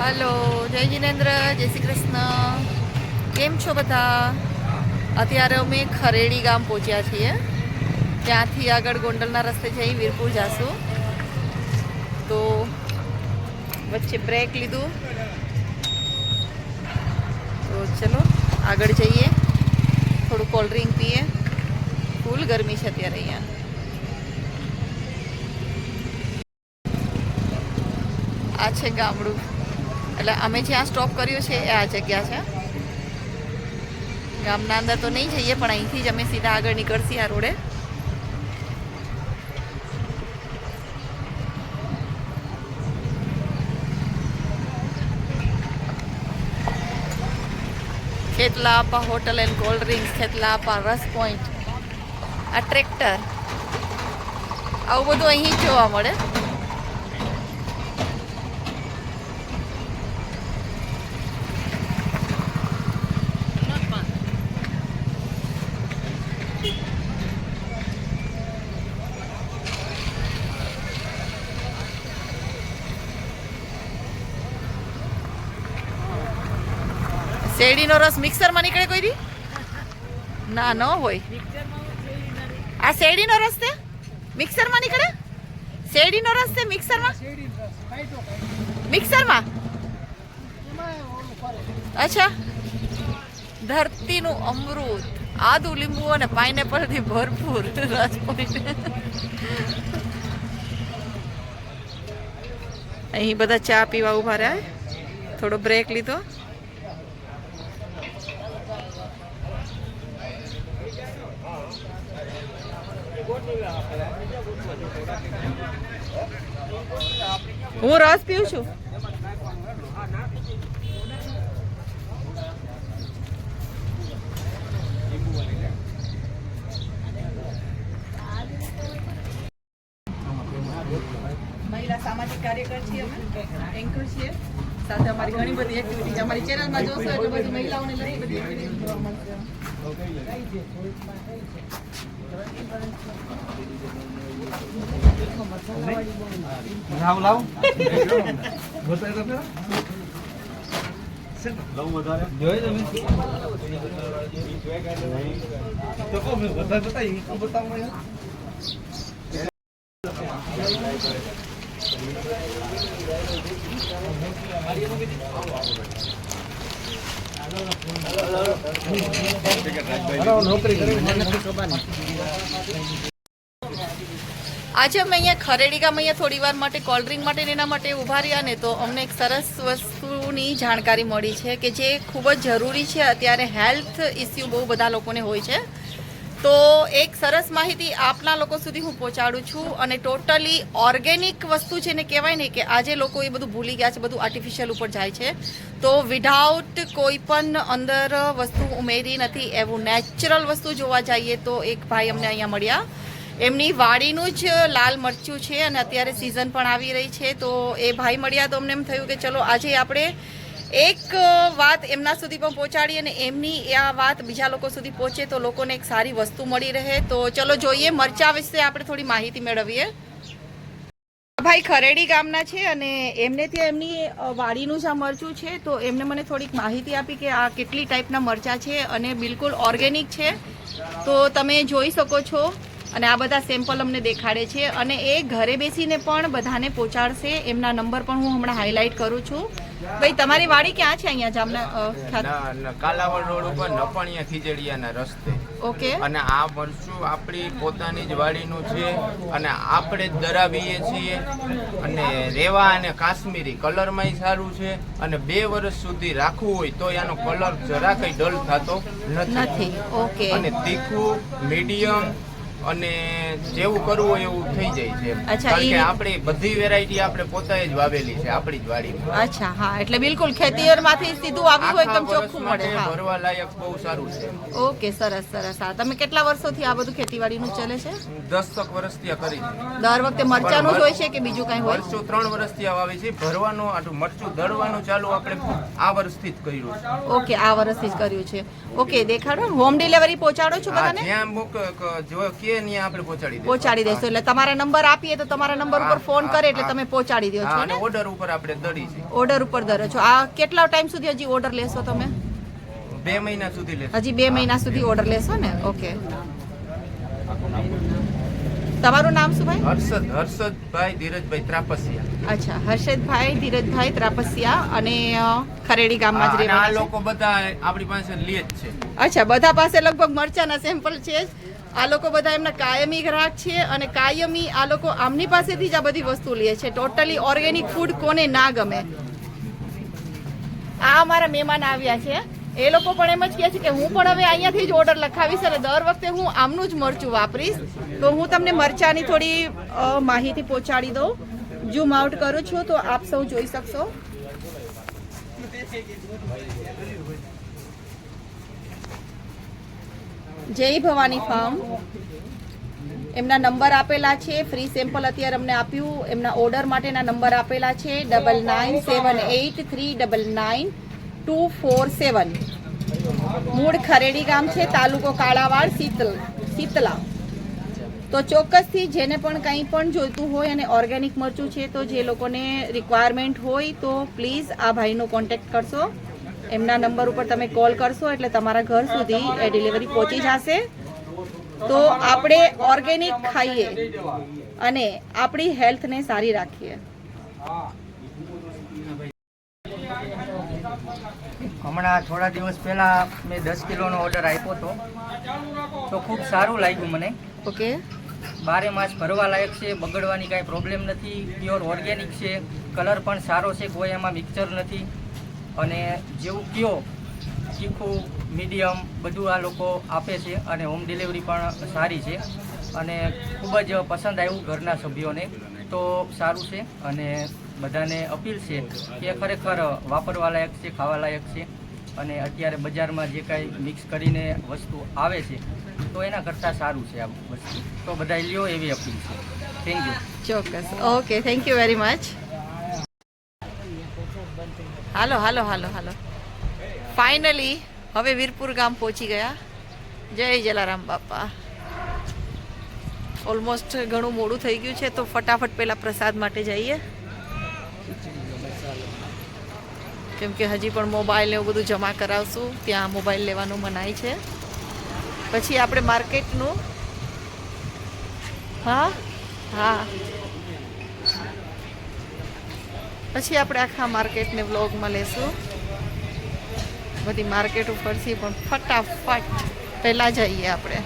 Hello, જય જિનેન્દ્ર, જય શ્રી કૃષ્ણ. કેમ છો બધા? અત્યારે અમે ખરેડી ગામ પહોંચ્યા છીએ. ત્યાંથી આગળ ગોંડલના રસ્તે જઈ વીરપુર જાશું. તો વચ્ચે બ્રેક લીધું. તો ચલો, આગળ જઈએ. થોડું કોલ્ડ ડ્રિંક પીએ. ફૂલ ગરમી છે અત્યારે અહીંયા. આ છે ગામડું. એટલે અમે જ્યાં સ્ટોપ કર્યું છે, એ આ જગ્યા છે. ગામના અંદર તો નહીં જઈએ, પણ અહીંથી જ અમે સીધા આગળ નીકળશી આ રોડે. Khetlapa hotel and cold drinks Khetlapa રસ પોઈન્ટ. આ ટ્રેક્ટર. આવું બધું અહીં જોવા મળે. શેરડીનો રસ મિક્સરમાં નીકળે કોઈ દી? ના, ન હોય. આ શેરડીનો રસ છે મિક્સરમાં નીકળે? શેરડીનો રસ છે મિક્સરમાં? મિક્સરમાં? અચ્છા. ધરતીનું અમૃત, આદુ લીંબુ અને પાઇનેપલથી ભરપૂર રસ અહીં બધા ચા પીવા ઊભા રહ્યા. થોડો બ્રેક લીધો. હું રસ પીઉં છું. મહિલા સામાજિક કાર્યકર છીએ અમે એન્કર છીએ. સાથે અમારી ઘણી બધી એક્ટિવિટી અમારી ચેનલમાં જોશો એટલે બધી મહિલાઓને લઈ બધી એક્ટિવિટી જોવા મળશે લાવ લાવ બતાય તો ખરા. જોઈ તમે તો કહો મેં બતાય બતાય ઈ તો બતાવો આજે અમે અહીંયા ખરેડી ગામ અહીંયા થોડી વાર માટે કોલ્ડ ડ્રિંક માટે એના માટે ઊભા રહ્યા ને તો અમને એક સરસ વસ્તુની જાણકારી મળી છે કે જે ખૂબ જ જરૂરી છે. અત્યારે હેલ્થ ઇસ્યુ બહુ બધા લોકોને હોય છે. તો એક સરસ માહિતી આપના લોકો સુધી હું પહોંચાડું છું અને ટોટલી ઓર્ગેનિક વસ્તુ છે ને કહેવાય ને કે આજે લોકો એ બધું ભૂલી ગયા છે, બધું આર્ટિફિશિયલ ઉપર જાય છે. તો વિધાઉટ કોઈ પણ અંદર વસ્તુ ઉમેરી નથી, એવું નેચરલ વસ્તુ જોવા જઈએ તો એક ભાઈ અમને અહીંયા મળ્યા. એમની વાડીનું જ લાલ મરચું છે અને અત્યારે સિઝન પણ આવી રહી છે, તો એ ભાઈ મળ્યા તો અમને એમ થયું કે ચલો આજે આપણે એક વાત એમના સુધી પણ પહોંચાડીએ અને એમની આ વાત બીજા લોકો સુધી પહોંચે તો લોકોને એક સારી વસ્તુ મળી રહે. તો ચલો જોઈએ, મરચા વિશે આપણે થોડી માહિતી મેળવીએ. ભાઈ ખરેડી ગામના છે અને એમને ત્યાં એમની વાડીનું જ આ મરચું છે. તો એમને મને થોડીક માહિતી આપી કે આ કેટલી ટાઈપના મરચા છે અને બિલકુલ ઓર્ગેનિક છે. તો તમે જોઈ શકો છો અને આ બધા સેમ્પલ અમને દેખાડે છે. અને એ ઘરે બેસીને પણ બધાને પહોંચાડશે. એમના નંબર પણ હું હમણાં હાઇલાઇટ કરું છું. ભાઈ તમારી વાડી ક્યાં છે અહીંયા? જામના અ, ખ્યાત- ના- ના, કાલાવડ રોડ ઉપર નપણિયા ખીજડીયાના રસ્તે. ઓકે. અને આ મરચું આપણી પોતાની જ વાડીનું છે અને આપણે જ દરાવીએ છીએ. અને રેવા અને કાશ્મીરી કલરમાંય સારું છે. અને બે વર્ષ સુધી રાખવું હોય તો એનો કલર જરા કઈ ડલ થતો નથી. નથી. ઓકે. અને તીખું મીડિયમ અને જેવું કરવું હોય એવું થઈ જાય છે કારણ કે આપણી બધી વેરાયટી આપણે પોતે જ વાવેલી છે આપણી જ વાડીમાં. અચ્છા હા એટલે બિલકુલ ખેતીયરમાંથી સીધું આવ્યું એકદમ ચોખ્ખું મળે હા. ભરવા લાયક બહુ સારું છે. ઓકે સરસ સરસ. હા તમે કેટલા વર્ષોથી આ બધું ખેતીવાડીનું ચાલે છે? દસક વર્ષથી આ કરી દર વખતે મરચાનું જ હોય છે કે બીજું કઈ હોય? વર્ષો ત્રણ વર્ષથી આ વાવી છે. ભરવાનું આટલું મરચું દળવાનું ચાલુ આપણે આ વર્ષથી જ કર્યું છે. ઓકે આ વર્ષથી જ કર્યું છે. ઓકે દેખાડો હોમ ડિલિવરી પહોંચાડો છો બધાને? જ્યાં મૂક જો કે કે ત્યાં આપણે પહોંચાડી દઈશું. પહોંચાડી દઈશું એટલે તમારા નંબર આપીએ તો તમારા નંબર ઉપર ફોન કરે એટલે તમે પહોંચાડી દો છો ને? ઓર્ડર ઉપર આપણે દડી છે. ઓર્ડર ઉપર દરો છો. આ કેટલા ટાઈમ સુધી હજી ઓર્ડર લેશો તમે? બે મહિના સુધી લેશો. હજી બે મહિના સુધી ઓર્ડર લેશો ને? ઓકે તમારું નામ શું ભાઈ? હર્ષદ હર્ષદભાઈ ધીરજભાઈ ત્રાપસિયા. અચ્છા હર્ષદભાઈ ધીરજભાઈ ત્રાપસિયા અને ખરેડી ગામમાં જ અને આ લોકો બધા આપણી પાસે લે જ છે. અચ્છા બધા પાસે લગભગ મરચાના સેમ્પલ છે જ. આ લોકો બધા એમના કાયમી ગ્રાહક છે અને કાયમી આ લોકો આમની પાસેથી જ આ બધી વસ્તુ લે છે. ટોટલી ઓર્ગેનિક ફૂડ કોને ના ગમે. આ અમારા મહેમાન આવ્યા છે. એ લોકો પણ એમ જ કહે છે કે હું પણ હવે અહીંયાથી જ ઓર્ડર લખાવીશ અને દર વખતે હું આમનું જ મરચું વાપરીશ. તો હું તમને મરચાની થોડી માહિતી પહોંચાડી દઉં. ઝૂમ આઉટ કરું છું તો આપ સૌ જોઈ શકશો. જય ભવાની ફાર્મ. એમના નંબર આપેલા છે ફ્રી સેમ્પલ અત્યારે અમને આપ્યું. એમના ઓર્ડર માટેના નંબર આપેલા છે double nine seven eight three double nine two four seven મૂળ ખરેડી ગામ છે, તાલુકો કાળાવાડ, શીતલ, શીતલા. તો ચોક્કસથી જેને પણ કંઈ પણ જોઈતું હોય અને ઓર્ગેનિક મરચું છે, તો જે લોકોને રિક્વાયરમેન્ટ હોય તો પ્લીઝ આ ભાઈનો કોન્ટેક્ટ કરશો. એમના નંબર ઉપર તમે કોલ કરશો એટલે તમારા ઘર સુધી એ ડિલિવરી પહોંચી જશે. તો આપણે ઓર્ગેનિક ખાઈએ અને આપણી હેલ્થને સારી રાખીએ. હમણાં થોડા દિવસ પહેલાં મેં દસ કિલોનો ઓર્ડર આપ્યો હતો. તો ખૂબ સારું લાગ્યું મને. ઓકે. બારે માસ ભરવા લાયક છે બગડવાની કાંઈ પ્રોબ્લેમ નથી. પ્યોર ઓર્ગેનિક છે કલર પણ સારો છે કોઈ એમાં મિક્સર નથી. અને જેવું કયો તીખું મીડિયમ બધું આ લોકો આપે છે અને હોમ ડિલિવરી પણ સારી છે અને ખૂબ જ પસંદ આવ્યું ઘરના સભ્યોને. તો સારું છે અને બધાને અપીલ છે કે ખરેખર વાપરવા લાયક છે ખાવા લાયક છે અને અત્યારે બજારમાં જે કાંઈ મિક્સ કરીને વસ્તુ આવે છે, તો એના કરતાં સારું છે આ વસ્તુ. તો બધા લ્યો એવી અપીલ છે. થેન્ક યુ ચોક્કસ. Okay thank you very much hello hello hello hello. Finally હવે વીરપુર ગામ પહોંચી ગયા. જય જલારામ બાપા. ઓલમોસ્ટ ઘણું મોડું થઈ ગયું છે, તો ફટાફટ પહેલા પ્રસાદ માટે જઈએ. કેમ કે હજી પણ મોબાઈલ એવું બધું જમા કરાવશું, ત્યાં મોબાઈલ લેવાનું મનાય છે. પછી આપણે માર્કેટનું હા? હા. પછી આપણે આખા માર્કેટને વ્લોગમાં લેશું. બધી માર્કેટ ઉપરથી પણ ફટાફટ પહેલાં જઈએ આપણે.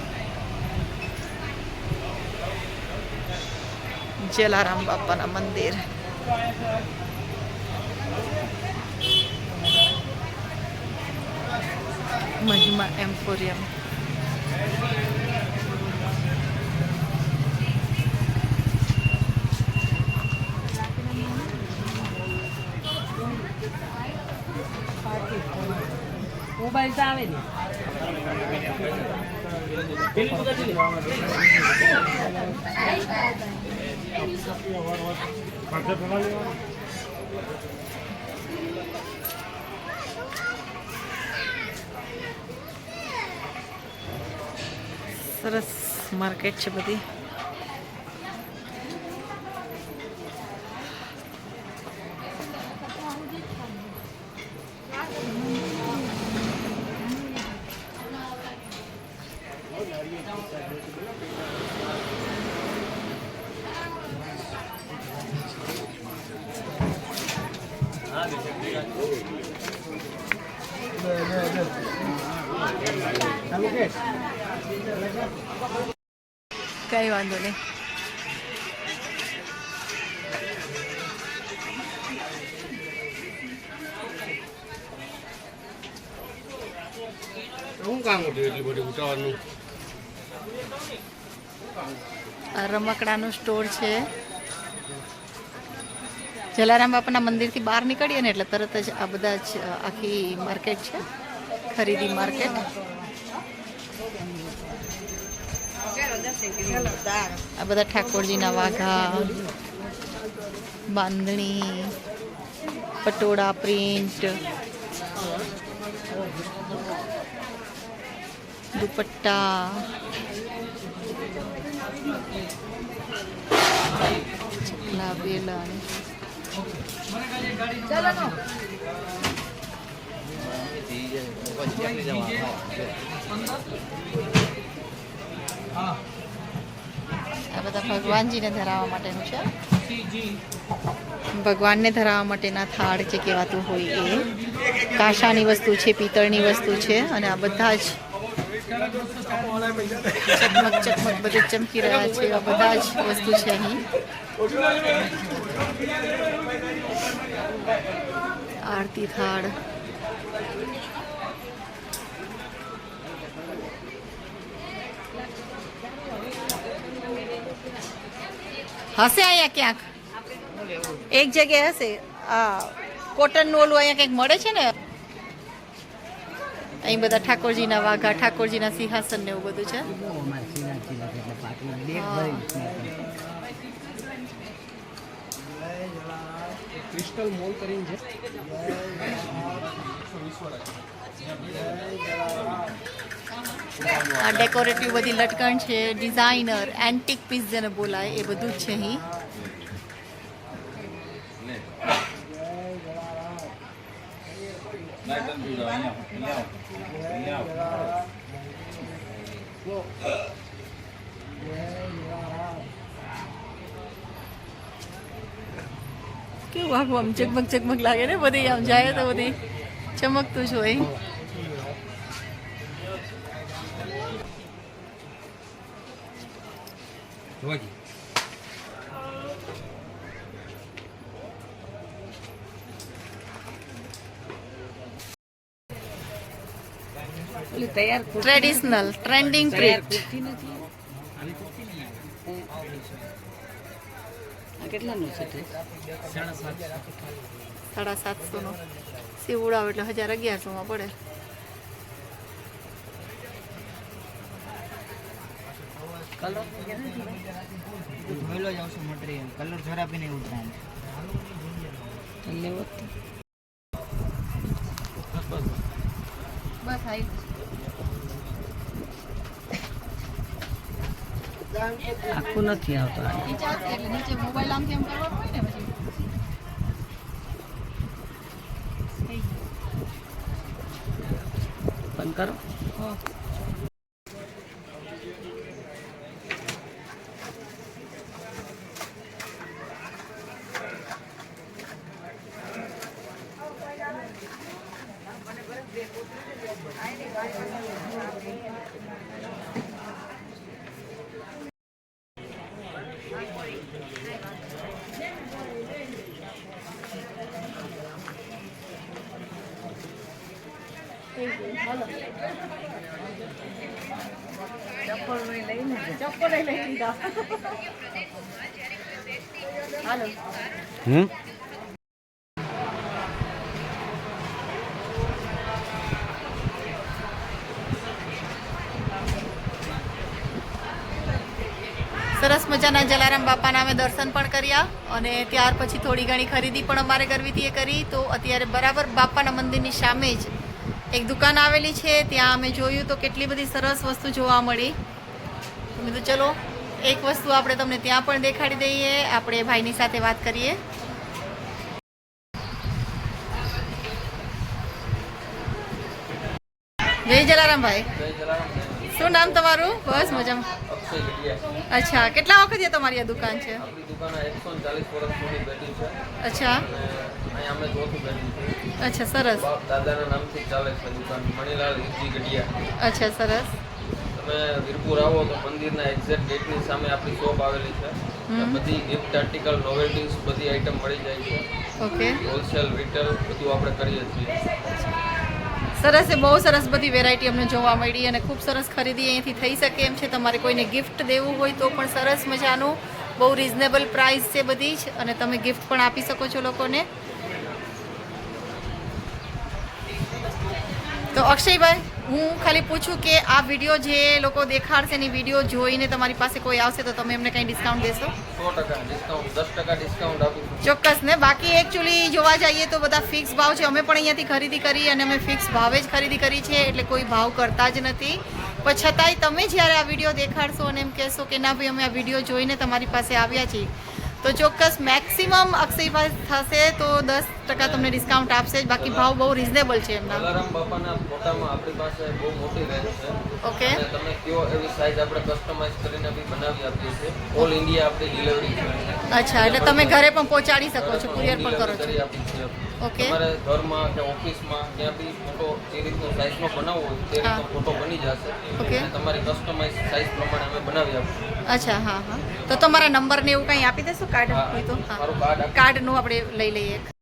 જલારામ બાપાના મંદિર. મહિમા એમ્પોરિયમ. મોબાઈલ તો આવે ને સરસ માર્કેટ છે બધી કઈ વાંધો નહીં. શું કામ હતું એટલી બધી ઉતાવળનું? આ રમકડાનું સ્ટોર છે. જલારામ બાપાના મંદિરથી બહાર નીકળીએ ને એટલે તરત જ આ બધા આખી માર્કેટ છે. ખરીદી માર્કેટ આ બધા ઠાકોરજીના વાઘા બાંધણી પટોળા પ્રિન્ટ દુપટ્ટા. ચકલા બેલા આ બધા ભગવાનજીને ધરાવવા માટેનું છે. ભગવાનને ધરાવવા માટેના થાળ જે કહેવાતું હોય એ. કાશાની વસ્તુ છે, પિત્તળની વસ્તુ છે, અને આ બધા જ ચકમક ચકમક બધે ચમકી રહ્યા છે એવા બધા જ વસ્તુ છે અહીં. આરતી થાળ. હશે અહીંયા ક્યાંક? એક જગ્યાએ હશે. આ કોટનનું ઓલું અહીંયા કંઈક મળે છે ને? અહીં બધા ઠાકોરજીના વાઘા ઠાકોરજીના સિંહાસન ને એવું બધું છે. ક્રિસ્ટલ મોલ કરીને છે ડેકોરેટિવ બધી લટકણ છે, ડિઝાઇનર એન્ટિક પીસ જેને બોલાય, એ બધું જ છે અહીં. કેવું આખું આમ ચગમગ ચગમગ લાગે ને બધી, આમ જાય તો બધી. ચમકતું જ હોય. જોવાજી ઓલી તૈયાર કુર્તી ટ્રેડિશનલ ટ્રેન્ડિંગ પ્રિન્ટ કેટલાનો છે સાડા સાતસો નો સીવડાવ એટલે હજાર અગિયારસો માં પડે. કલર ધોયેલો જ આવશે મટીરિયલ કલર જરા બી નહીં ઉતરાય લેવો જ તો. બસ આવી આખું નથી આવતો આ. નીચે આવશે એટલે નીચે મોબાઈલ આમ તેમ કરવાનું હોય ને પછી બંધ કરો ચપ્પલ લઈ લીધા. હાલો. હમ? સરસ મજાના જલારામ બાપાના અમે દર્શન પણ કર્યા અને ત્યાર પછી થોડી ઘણી ખરીદી પણ અમારે કરવી હતી એ કરી. તો અત્યારે બરાબર બાપાના મંદિરની સામે જ એક દુકાન આવેલી છે. ત્યાં અમે જોયું તો કેટલી બધી સરસ વસ્તુ જોવા મળી. તો મેં તો ચલો એક વસ્તુ આપણે તમને ત્યાં પણ દેખાડી દઈએ આપણે ભાઈની સાથે વાત કરીએ. જય જલારામ ભાઈ. શું નામ તમારું? બસ મજામાં. અચ્છા કેટલા વખત તમારી આ દુકાન છે? છે. અચ્છા. છે અચ્છા સરસ. દાદાના નામથી ચાલે છે દુકાન મણીલાલ હિરજી ગઢિયા. અચ્છા સરસ. તમે વીરપુર આવો તો મંદિરના એક્ઝેક્ટ ગેટની સામે આપણી શોપ આવેલી છે. બધી ગિફ્ટ આર્ટિકલ નોવેલ્ટીઝ બધી આઈટમ મળી જાય છે. ઓકે હોલસેલ રિટેલ બધું આપણે કરીએ છીએ. સરસ એ બહુ સરસ બધી વેરાયટી અમને જોવા મળી અને ખૂબ સરસ ખરીદી અહીંથી થઈ શકે એમ છે. તમારે કોઈને ગિફ્ટ દેવું હોય તો પણ સરસ મજાનું બહુ રિઝનેબલ પ્રાઇસ છે બધી જ અને તમે ગિફ્ટ પણ આપી શકો છો લોકોને. તો અક્ષયભાઈ હું ખાલી પૂછું કે આ વીડિયો જે લોકો દેખાડશે એની વીડિયો જોઈને તમારી પાસે કોઈ આવશે તો તમે એમને કંઈ ડિસ્કાઉન્ટ દેશો? સો ટકા ડિસ્કાઉન્ટ દસ ટકા ડિસ્કાઉન્ટ આપીશું ચોક્કસ ને બાકી એકચ્યુઅલી જોવા જઈએ તો બધા ફિક્સ ભાવ છે. અમે પણ અહીંયાથી ખરીદી કરી અને અમે ફિક્સ ભાવે જ ખરીદી કરી છે એટલે કોઈ ભાવ કરતા જ નથી. પણ છતાંય તમે જ્યારે આ વીડિયો દેખાડશો અને એમ કહેશો કે ના ભાઈ અમે આ વીડિયો જોઈને તમારી પાસે આવ્યા છીએ તો ચોક્કસ મેક્સિમમ અક્ષયભાઈ થશે તો દસ ટકા તમને ડિસ્કાઉન્ટ આપશે. જ બાકી ભાવ બહુ રિઝનેબલ છે એમના. કલારામ બાપાના ફોટામાં આપણી પાસે બહુ મોટી રેન્જ છે. ઓકે. તમે કયો એવી સાઈઝ આપણે કસ્ટમાઇઝ કરીને બી બનાવી આપીએ છીએ. ઓલ ઇન્ડિયા આપણી ડિલિવરી છે. અચ્છા એટલે તમે ઘરે પણ પહોંચાડી શકો છો કુરિયર પણ કરો છો. ઓકે. તમારે ઘરમાં કે ઓફિસમાં ક્યાં બી ફોટો જે રીતનો સાઈઝનો બનાવવો હોય તે રીતનો ફોટો બની જશે. ઓકે. અને તમારી કસ્ટમાઇઝ સાઈઝ પ્રમાણે અમે બનાવી આપશું. અચ્છા હા હા. તો તમારા નંબર ને એવું કંઈ આપી દેશો કાર્ડ હોય તો? હા. કાર્ડ કાર્ડનું આપણે લઈ લઈએ.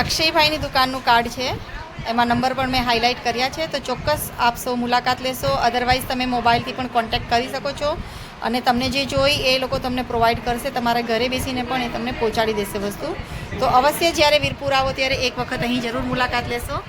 અક્ષયભાઈની દુકાનનું કાર્ડ છે. એમાં નંબર પણ મેં હાઇલાઇટ કર્યા છે. તો ચોક્કસ આપ સૌ મુલાકાત લેશો. અધરવાઇઝ તમે મોબાઈલથી પણ કોન્ટેક્ટ કરી શકો છો. અને તમને જે જોઈ એ લોકો તમને પ્રોવાઈડ કરશે. તમારા ઘરે બેસીને પણ એ તમને પહોંચાડી દેશે વસ્તુ. તો અવશ્ય જ્યારે વીરપુર આવો ત્યારે એક વખત અહીં જરૂર મુલાકાત લેશો.